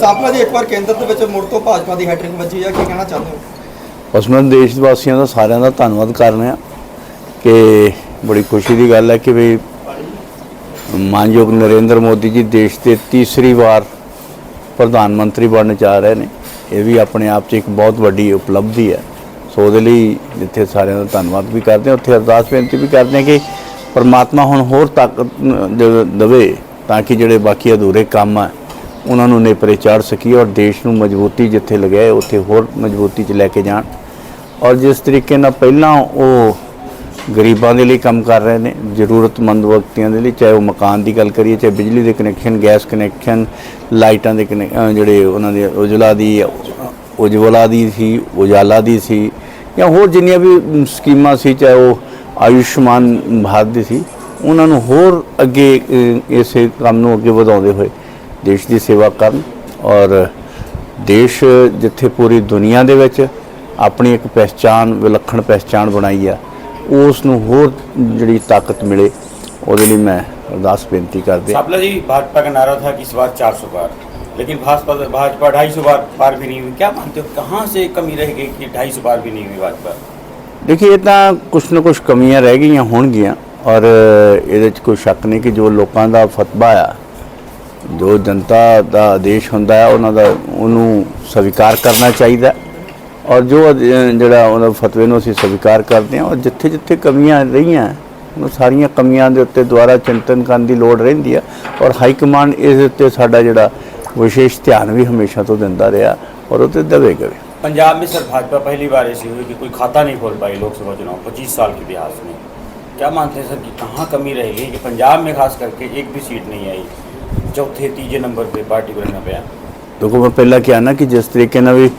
ਸਾਪਲਾ ਜੀ ਇੱਕ ਵਾਰ ਕੇਂਦਰ ਦੇ ਵਿੱਚ ਮੁੜ ਤੋਂ ਭਾਜਪਾ ਦੀ ਹੈਟ੍ਰਿਕ ਵੱਜੀ ਆ, ਕੀ ਕਹਿਣਾ ਚਾਹੁੰਦੇ ਹੋ? ਉਸ ਮੈਂ ਦੇਸ਼ ਵਾਸੀਆਂ ਦਾ ਸਾਰਿਆਂ ਦਾ ਧੰਨਵਾਦ ਕਰ ਰਿਹਾ ਕਿ ਬੜੀ ਖੁਸ਼ੀ ਦੀ ਗੱਲ ਹੈ ਕਿ ਵੀ ਮਾਨਯੋਗ ਨਰਿੰਦਰ ਮੋਦੀ ਜੀ ਦੇਸ਼ ਦੇ ਤੀਸਰੀ ਵਾਰ ਪ੍ਰਧਾਨ ਮੰਤਰੀ ਬਣਨ ਜਾ ਰਹੇ ਨੇ। ਇਹ ਵੀ ਆਪਣੇ ਆਪ 'ਚ ਇੱਕ ਬਹੁਤ ਵੱਡੀ ਉਪਲਬਧੀ ਹੈ। ਸੋ ਉਹਦੇ ਲਈ ਜਿੱਥੇ ਸਾਰਿਆਂ ਦਾ ਧੰਨਵਾਦ ਵੀ ਕਰਦੇ ਹਾਂ। ਉੱਥੇ ਅਰਦਾਸ ਬੇਨਤੀ ਵੀ ਕਰਦੇ ਹਾਂ ਕਿ ਪਰਮਾਤਮਾ ਹੁਣ ਹੋਰ ਤਾਕਤ ਦੇਵੇ ਤਾਂ ਕਿ ਜਿਹੜੇ ਬਾਕੀ ਅਧੂਰੇ ਕੰਮ ਆ ਉਹਨਾਂ ਨੂੰ ਨੇਪਰੇ ਚਾੜ ਸਕੀਏ ਔਰ ਦੇਸ਼ ਨੂੰ ਮਜ਼ਬੂਤੀ ਜਿੱਥੇ ਲਗਾਏ ਉੱਥੇ ਹੋਰ ਮਜ਼ਬੂਤੀ 'ਚ ਲੈ ਕੇ ਜਾਣ। ਔਰ ਜਿਸ ਤਰੀਕੇ ਨਾਲ ਪਹਿਲਾਂ ਉਹ ਗਰੀਬਾਂ ਦੇ ਲਈ ਕੰਮ ਕਰ ਰਹੇ ਨੇ ਜ਼ਰੂਰਤਮੰਦ ਵਿਅਕਤੀਆਂ ਦੇ ਲਈ ਚਾਹੇ ਉਹ ਮਕਾਨ ਦੀ ਗੱਲ ਕਰੀਏ ਚਾਹੇ ਬਿਜਲੀ ਦੇ ਕਨੈਕਸ਼ਨ ਗੈਸ ਕਨੈਕਸ਼ਨ ਲਾਈਟਾਂ ਦੇ ਕਨੈ- ਜਿਹੜੇ ਉਹਨਾਂ ਦੇ ਉਜਲਾ ਦੀ ਉਜਵਲਾ ਦੀ ਸੀ ਉਜਾਲਾ ਦੀ ਸੀ ਜਾਂ ਹੋਰ ਜਿੰਨੀਆਂ ਵੀ ਸਕੀਮਾਂ ਸੀ ਚਾਹੇ ਉਹ ਆਯੁਸ਼ਮਾਨ ਭਾਰਤ ਦੀ ਸੀ ਉਹਨਾਂ ਨੂੰ ਹੋਰ ਅੱਗੇ ਅਹ, ਇਸੇ ਕੰਮ ਨੂੰ ਅੱਗੇ ਵਧਾਉਂਦੇ ਹੋਏ ਦੇਸ਼ ਦੀ ਸੇਵਾ ਕਰਨ ਔਰ ਦੇਸ਼ ਜਿੱਥੇ ਪੂਰੀ ਦੁਨੀਆ ਦੇ ਵਿੱਚ ਆਪਣੀ ਇੱਕ ਪਛਾਣ ਵਿਲੱਖਣ ਪਛਾਣ ਬਣਾਈ ਆ ਉਸ ਨੂੰ ਹੋਰ ਜਿਹੜੀ ਤਾਕਤ ਮਿਲੇ ਉਹਦੇ ਲਈ ਮੈਂ ਅਰਦਾਸ ਬੇਨਤੀ ਕਰਦੇ ਸਾਬਲਾ ਜੀ ਭਾਜਪਾ ਦਾ ਨਾਰਾ ਥਾ ਕਿ ਇਸ ਵਾਰ 400 ਬਾਰ ਲੇਕਿਨ ਭਾਜਪਾ ਦਾ ਭਾਜਪਾ सौ बार पार भी नहीं हुई क्या मानते हो कहाँ से कमी रह गई कि ढाई सौ बार भी नहीं हुई भाजपा देखिए ਤਾਂ ਕੁਛ ਨਾ ਕੁਛ ਕਮੀਆਂ ਰਹਿ ਗਈਆਂ ਹੋਣਗੀਆਂ ਔਰ ਇਹਦੇ ਵਿੱਚ ਕੋਈ ਸ਼ੱਕ ਨਹੀਂ ਕਿ ਜੋ ਲੋਕਾਂ ਦਾ ਫਤਵਾ ਆ ਜੋ ਜਨਤਾ ਦਾ ਆਦੇਸ਼ ਹੁੰਦਾ ਹੈ ਉਹਨਾਂ ਦਾ ਉਹਨੂੰ ਸਵੀਕਾਰ ਕਰਨਾ ਚਾਹੀਦਾ ਔਰ ਜੋ ਅਧ- ਜਿਹੜਾ ਉਹਨਾਂ ਫਤਵੇ ਨੂੰ ਅਸੀਂ ਸਵੀਕਾਰ ਕਰਦੇ ਹਾਂ ਔਰ ਜਿੱਥੇ ਜਿੱਥੇ ਕਮੀਆਂ ਰਹੀਆਂ ਉਹ ਸਾਰੀਆਂ ਕਮੀਆਂ ਦੇ ਉੱਤੇ ਦੁਆਰਾ ਚਿੰਤਨ ਕਰਨ ਦੀ ਲੋੜ ਰਹਿੰਦੀ ਆ ਔਰ ਹਾਈ ਕਮਾਂਡ ਇਸ ਉੱਤੇ ਸਾਡਾ ਜਿਹੜਾ ਵਿਸ਼ੇਸ਼ ਧਿਆਨ ਵੀ ਹਮੇਸ਼ਾ ਤੋਂ ਦਿੰਦਾ ਰਿਹਾ ਔਰ ਉਹ ਤੇ ਦੇਵੇਗਾ ਵੀ पंजाब में सर भाजपा पहली बार ऐसी हुई कि कोई खाता नहीं खोल पाई लोकसभा चुनाव पच्चीस साल के इतिहास में क्या मानते हैं सर कि कहाँ कमी रह गई कि पंजाब में खास करके एक भी सीट नहीं आई चौथे तीजे नंबर पे पार्टी को रहना पड़ा ਦੇਖੋ ਮੈਂ ਪਹਿਲਾਂ ਕਿਹਾ ਨਾ ਕਿ ਜਿਸ ਤਰੀਕੇ ਨਾਲ ਵੀ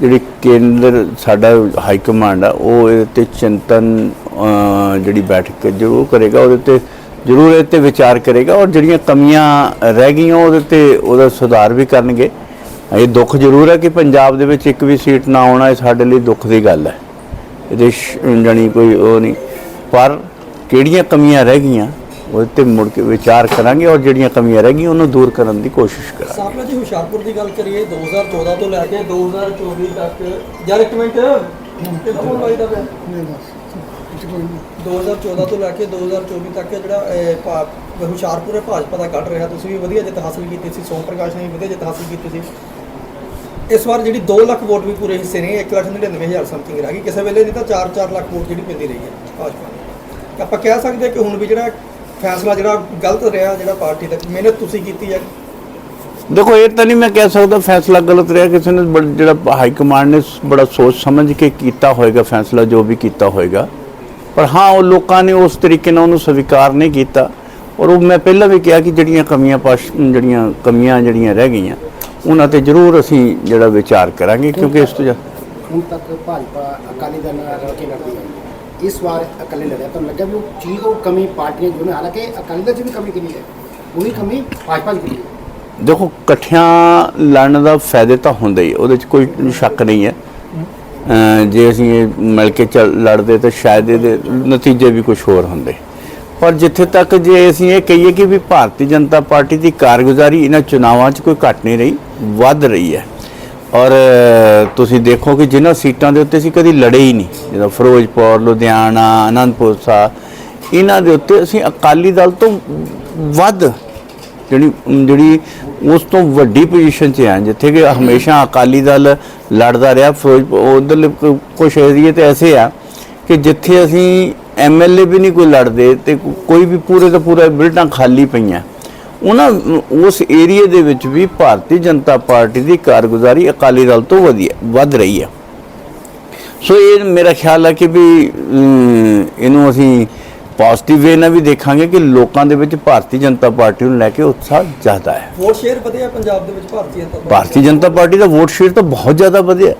ਜਿਹੜੀ ਕੇਂਦਰ ਸਾਡਾ ਹਾਈ ਕਮਾਂਡ ਆ ਉਹ ਇਹਦੇ ਤੇ ਚਿੰਤਨ ਅਹ, ਜਿਹੜੀ ਬੈਠਕ ਜ਼ਰੂਰ ਕਰੇਗਾ ਉਹਦੇ ਤੇ ਜ਼ਰੂਰ ਇਹ ਤੇ ਵਿਚਾਰ ਕਰੇਗਾ ਔਰ ਜਿਹੜੀਆਂ ਕਮੀਆਂ ਰਹਿ ਗਈਆਂ ਉਹਦੇ ਤੇ ਉਹਦਾ ਸੁਧਾਰ ਵੀ ਕਰਨਗੇ ਇਹ ਦੁੱਖ ਜ਼ਰੂਰ ਹੈ ਕਿ ਪੰਜਾਬ ਦੇ ਵਿੱਚ ਇੱਕ ਵੀ ਸੀਟ ਨਾ ਆਉਣਾ ਇਹ ਸਾਡੇ ਲਈ ਦੁੱਖ ਦੀ ਗੱਲ ਹੈ ਇਹਦੇ ਸ਼- ਜਾਣੀ ਕੋਈ ਉਹ ਨਹੀਂ ਪਰ ਕਿਹੜੀਆਂ ਕਮੀਆਂ ਰਹਿ ਗਈਆਂ ਉਹਦੇ ਤੇ ਮੁੜ ਕੇ ਵਿਚਾਰ ਕਰਾਂਗੇ ਔਰ ਜਿਹੜੀਆਂ ਕਮੀਆਂ ਰਹਿ ਗਈਆਂ ਉਹਨੂੰ ਦੂਰ ਕਰਨ ਦੀ ਕੋਸ਼ਿਸ਼ ਕਰਾਂਗੇ। ਸਾਪਲਾ ਜੀ ਹੁਸ਼ਿਆਰਪੁਰ ਦੀ ਗੱਲ ਕਰੀਏ 2014 ਤੋਂ ਲੈ ਕੇ 2024 ਤੱਕ। ਯਾਰ ਇੱਕ ਮਿੰਟ। ਕਿਹਦਾ ਫੋਨ ਵੱਜਦਾ ਪਿਆ? 2014 ਤੋਂ ਲੈ ਕੇ 2024 ਤੱਕ ਜਿਹੜਾ ਹੁਸ਼ਿਆਰਪੁਰ ਭਾਜਪਾ ਦਾ ਕੱਢ ਰਿਹਾ, ਤੁਸੀਂ ਵੀ ਵਧੀਆ ਜਿੱਤ ਹਾਸਲ ਕੀਤੀ ਸੀ, ਸੋਮ ਪ੍ਰਕਾਸ਼ ਨੇ ਵੀ ਵਧੀਆ ਜਿੱਤ ਹਾਸਲ ਕੀਤੀ ਸੀ। ਇਸ ਵਾਰ ਜਿਹੜੀ 2 ਲੱਖ ਵੋਟ ਵੀ ਪੂਰੇ ਹਿੱਸੇ ਨੇ 1 ਲੱਖ 99 ਹਜ਼ਾਰ ਸਮਥਿੰਗ ਰਹਿ ਗਈ। ਕਿਸੇ ਵੇਲੇ ਨਹੀਂ ਤਾਂ 4-4 ਲੱਖ ਵੋਟ ਜਿਹੜੀ ਪੈਂਦੀ ਰਹੀ ਹੈ ਭਾਜਪਾ ਨੂੰ। ਆਪਾਂ ਕਹਿ ਸਕਦੇ ਹਾਂ ਕਿ ਹੁਣ ਵੀ ਜਿਹੜਾ ਫੈਸਲਾ ਜਿਹੜਾ ਗਲਤ ਰਿਹਾ ਜਿਹੜਾ ਪਾਰਟੀ ਦਾ ਮਿਹਨਤ ਤੁਸੀਂ ਕੀਤੀ ਹੈ? ਦੇਖੋ ਇਹ ਤਾਂ ਨਹੀਂ ਮੈਂ ਕਹਿ ਸਕਦਾ ਫੈਸਲਾ ਗਲਤ ਰਿਹਾ ਕਿਸੇ ਨੇ ਜਿਹੜਾ ਹਾਈ ਕਮਾਂਡ ਨੇ ਬੜਾ ਸੋਚ ਸਮਝ ਕੇ ਕੀਤਾ ਹੋਏਗਾ ਫੈਸਲਾ ਜੋ ਵੀ ਕੀਤਾ ਹੋਏਗਾ। ਪਰ ਹਾਂ ਉਹ ਲੋਕਾਂ ਨੇ ਉਸ ਤਰੀਕੇ ਨਾਲ ਉਹਨੂੰ ਸਵੀਕਾਰ ਨਹੀਂ ਕੀਤਾ। ਔਰ ਉਹ ਮੈਂ ਪਹਿਲਾਂ ਵੀ ਕਿਹਾ ਕਿ ਜਿਹੜੀਆਂ ਕਮੀਆਂ ਪਾਸ਼ ਜਿਹੜੀਆਂ ਕਮੀਆਂ ਜਿਹੜੀਆਂ ਰਹਿ ਗਈਆਂ ਉਹਨਾਂ ਤੇ ਜ਼ਰੂਰ ਅਸੀਂ ਜਿਹੜਾ ਵਿਚਾਰ ਕਰਾਂਗੇ ਕਿਉਂਕਿ ਇਸ ਤੋਂ ਹੁਣ ਤੱਕ ਭਾਜਪਾ ਅਕਾਲੀ ਦਲ ਨਾਲ ਰਲ ਕੇ ਲੜਦੀ ਹੈ। ਇਸ ਵਾਰ ਇਕੱਲੇ ਲੜਿਆ ਤਾਂ ਲੱਗਾ ਵੀ ਉਹ ਚੀਜ਼, ਉਹ ਕਮੀ ਪਾਰਟੀਆਂ ਜੋ ਨੇ ਹਾਲਾਂਕਿ ਅਕਾਲੀ ਦਲ 'ਚ ਵੀ ਕਮੀ ਕਿੰਨੀ ਹੈ? ਉਹੀ ਕਮੀ ਭਾਜਪਾ 'ਚ ਕਿੰਨੀ ਹੈ? ਦੇਖੋ, ਇਕੱਠਿਆਂ ਲੜਨ ਦਾ ਫਾਇਦੇ ਤਾਂ ਹੁੰਦਾ ਹੀ, ਉਹਦੇ 'ਚ ਕੋਈ ਸ਼ੱਕ ਨਹੀਂ ਹੈ। ਜੇ ਅਸੀਂ ਮਿਲ ਕੇ ਚੱਲ ਲੜਦੇ ਤਾਂ ਸ਼ਾਇਦ ਇਹਦੇ ਨਤੀਜੇ ਵੀ ਕੁਝ ਹੋਰ ਹੁੰਦੇ। ਪਰ ਜਿੱਥੇ ਤੱਕ ਜੇ ਅਸੀਂ ਇਹ ਕਹੀਏ ਕਿ ਵੀ ਭਾਰਤੀ ਜਨਤਾ ਪਾਰਟੀ ਦੀ ਕਾਰਗੁਜ਼ਾਰੀ ਇਹਨਾਂ ਚੁਣਾਵਾਂ 'ਚ ਕੋਈ ਘਟ ਨਹੀਂ ਰਹੀ, ਵੱਧ ਰਹੀ ਹੈ। ਔਰ ਤੁਸੀਂ ਦੇਖੋ ਕਿ ਜਿਨ੍ਹਾਂ ਸੀਟਾਂ ਦੇ ਉੱਤੇ ਅਸੀਂ ਕਦੀ ਲੜੇ ਹੀ ਨਹੀਂ। ਜਿਵੇਂ ਫਿਰੋਜ਼ਪੁਰ, ਲੁਧਿਆਣਾ, ਅਨੰਦਪੁਰ ਸਾਹਿਬ, ਇਹਨਾਂ ਦੇ ਉੱਤੇ ਅਸੀਂ ਅਕਾਲੀ ਦਲ ਤੋਂ ਵੱਧ ਜਿਹੜੀ ਜਿਹੜੀ ਉਸ ਤੋਂ ਵੱਡੀ ਪੋਜੀਸ਼ਨ 'ਚ ਆ ਜਿੱਥੇ ਕਿ ਹਮੇਸ਼ਾ ਅਕਾਲੀ ਦਲ ਲੜਦਾ ਰਿਹਾ। ਫਿਰੋਜ਼ਪੁਰ ਉਧਰ ਕੁਝ ਏਰੀਏ ਤੇ ਐਸੇ ਆ ਕਿ ਜਿੱਥੇ ਅਸੀਂ ਐਮਐਲਏ ਵੀ ਨਹੀਂ ਕੋਈ ਲੜਦੇ ਤੇ ਕੋਈ ਵੀ ਪੂਰੇ ਦਾ ਪੂਰਾ ਬਿਲਟਾਂ ਖਾਲੀ ਪਈਆਂ। ਉਹਨਾਂ ਉਸ ਏਰੀਏ ਦੇ ਵਿੱਚ ਵੀ ਭਾਰਤੀ ਜਨਤਾ ਪਾਰਟੀ ਦੀ ਕਾਰਗੁਜ਼ਾਰੀ ਅਕਾਲੀ ਦਲ ਤੋਂ ਵਧੀਆ ਵੱਧ ਰਹੀ ਹੈ। ਸੋ ਇਹ ਮੇਰਾ ਖਿਆਲ ਹੈ ਕਿ ਵੀ ਇਹਨੂੰ ਅਸੀਂ ਪੋਜ਼ਿਟਿਵ ਵੇ ਨਾਲ ਵੀ ਦੇਖਾਂਗੇ ਕਿ ਲੋਕਾਂ ਦੇ ਵਿੱਚ ਭਾਰਤੀ ਜਨਤਾ ਪਾਰਟੀ ਨੂੰ ਲੈ ਕੇ ਉਤਸ਼ਾਹ ਜ਼ਿਆਦਾ ਹੈ। ਵੋਟ ਸ਼ੇਅਰ ਵਧਿਆ ਪੰਜਾਬ ਦੇ ਵਿੱਚ ਭਾਰਤੀ ਜਨਤਾ ਪਾਰਟੀ? ਭਾਰਤੀ ਜਨਤਾ ਪਾਰਟੀ ਦਾ ਵੋਟ ਸ਼ੇਅਰ ਤਾਂ ਬਹੁਤ ਜ਼ਿਆਦਾ ਵਧਿਆ।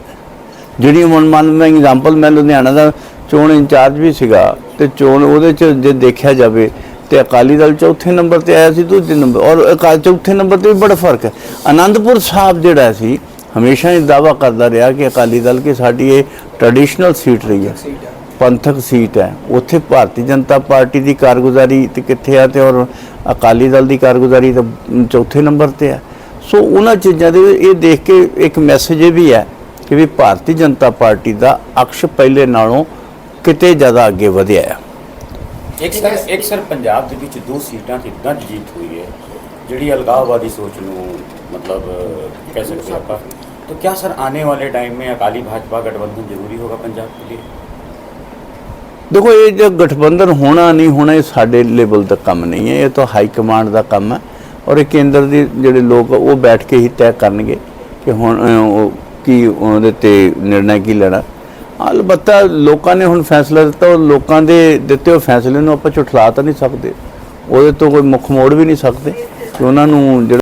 ਜਿਹੜੀ ਹੁਣ ਮੰਨ ਮੈਂ ਐਗਜ਼ਾਮਪਲ ਮੈਂ ਲੁਧਿਆਣਾ ਦਾ ਚੋਣ ਇੰਚਾਰਜ ਵੀ ਸੀਗਾ ਤੇ ਚੋਣ ਉਹਦੇ ਚ ਜੇ ਦੇਖਿਆ ਜਾਵੇ ਤੇ ਅਕਾਲੀ ਦਲ ਚੌਥੇ ਨੰਬਰ ਤੇ ਆਇਆ ਸੀ, ਦੂਜੇ ਨੰਬਰ ਔਰ ਅਕਾਲੀ ਚੌਥੇ ਨੰਬਰ ਤੇ ਵੀ ਬੜਾ ਫ਼ਰਕ ਹੈ। ਆਨੰਦਪੁਰ ਸਾਹਿਬ ਜਿਹੜਾ ਸੀ, ਹਮੇਸ਼ਾ ਹੀ ਦਾਵਾ ਕਰਦਾ ਰਿਹਾ ਕਿ ਅਕਾਲੀ ਦਲ ਕਿ ਸਾਡੀ ਇਹ ਟ੍ਰੈਡੀਸ਼ਨਲ ਸੀਟ ਰਹੀ ਹੈ। ਹੈ ਪੰਥਕ ਸੀਟ ਹੈ। ਉੱਥੇ ਭਾਰਤੀ ਜਨਤਾ ਪਾਰਟੀ ਦੀ ਕਾਰਗੁਜ਼ਾਰੀ ਤੇ ਕਿੱਥੇ ਆ ਤੇ ਔਰ ਅਕਾਲੀ ਦਲ ਦੀ ਕਾਰਗੁਜ਼ਾਰੀ ਤਾਂ ਚੌਥੇ ਨੰਬਰ ਤੇ ਹੈ। ਸੋ ਉਹਨਾਂ ਚੀਜ਼ਾਂ ਦੇ ਇਹ ਦੇਖ ਕੇ ਇੱਕ ਮੈਸੇਜ ਇਹ ਵੀ ਹੈ ਕਿ ਵੀ ਭਾਰਤੀ ਜਨਤਾ ਪਾਰਟੀ ਦਾ ਅਕਸ਼ ਪਹਿਲੇ ਨਾਲੋਂ ਕਿਤੇ ਜ਼ਿਆਦਾ ਅੱਗੇ ਵਧਿਆ ਹੈ ਇੱਕ ਸਰ ਇੱਕ ਸਰ ਪੰਜਾਬ ਦੇ ਵਿੱਚ ਦੋ ਸੀਟਾਂ ਤੇ ਇਦਾਂ ਜੀਤ ਹੋਈ ਹੈ ਜਿਹੜੀ ਅਲਗਾਵਵਾਦੀ ਸੋਚ ਨੂੰ मतलब अ, कह सकते हैं ਆਪਾਂ तो क्या सर आने वाले टाइम में अकाली भाजपा गठबंधन जरूरी होगा पंजाब के लिए ਦੇਖੋ ਇਹ ਜੋ ਗਠਬੰਧਨ ਹੋਣਾ ਨਹੀਂ ਹੋਣਾ ਇਹ ਸਾਡੇ ਲੈਵਲ ਦਾ ਕੰਮ ਨਹੀਂ ਹੈ ਇਹ ਤਾਂ ਹਾਈ ਕਮਾਂਡ ਦਾ ਕੰਮ ਹੈ ਔਰ ਇਹ ਕੇਂਦਰ ਦੇ ਜਿਹੜੇ ਲੋਕ ਆ, ਉਹ ਬੈਠ ਕੇ ਹੀ ਤੈਅ ਕਰਨਗੇ ਕਿ ਹੁਣ ਅ, ਉਹ ਕੀ ਉਹਦੇ ਤੇ ਨਿਰਣਾ ਕੀ ਲੈਣਾ ਅਲਬੱਤਾ ਲੋਕਾਂ ਨੇ ਹੁਣ ਫੈਸਲਾ ਦਿੱਤਾ, ਉਹ ਲੋਕਾਂ ਦੇ ਦਿੱਤੇ ਹੋਏ ਫੈਸਲੇ ਨੂੰ ਆਪਾਂ ਝੁਠਲਾ ਤਾਂ ਨਹੀਂ ਸਕਦੇ। ਉਹਦੇ ਤੋਂ ਕੋਈ ਮੁੱਖ ਮੋੜ ਵੀ ਨਹੀਂ ਸਕਦੇ ਕਿ ਉਹਨਾਂ ਨੂੰ ਜਿਹੜਾ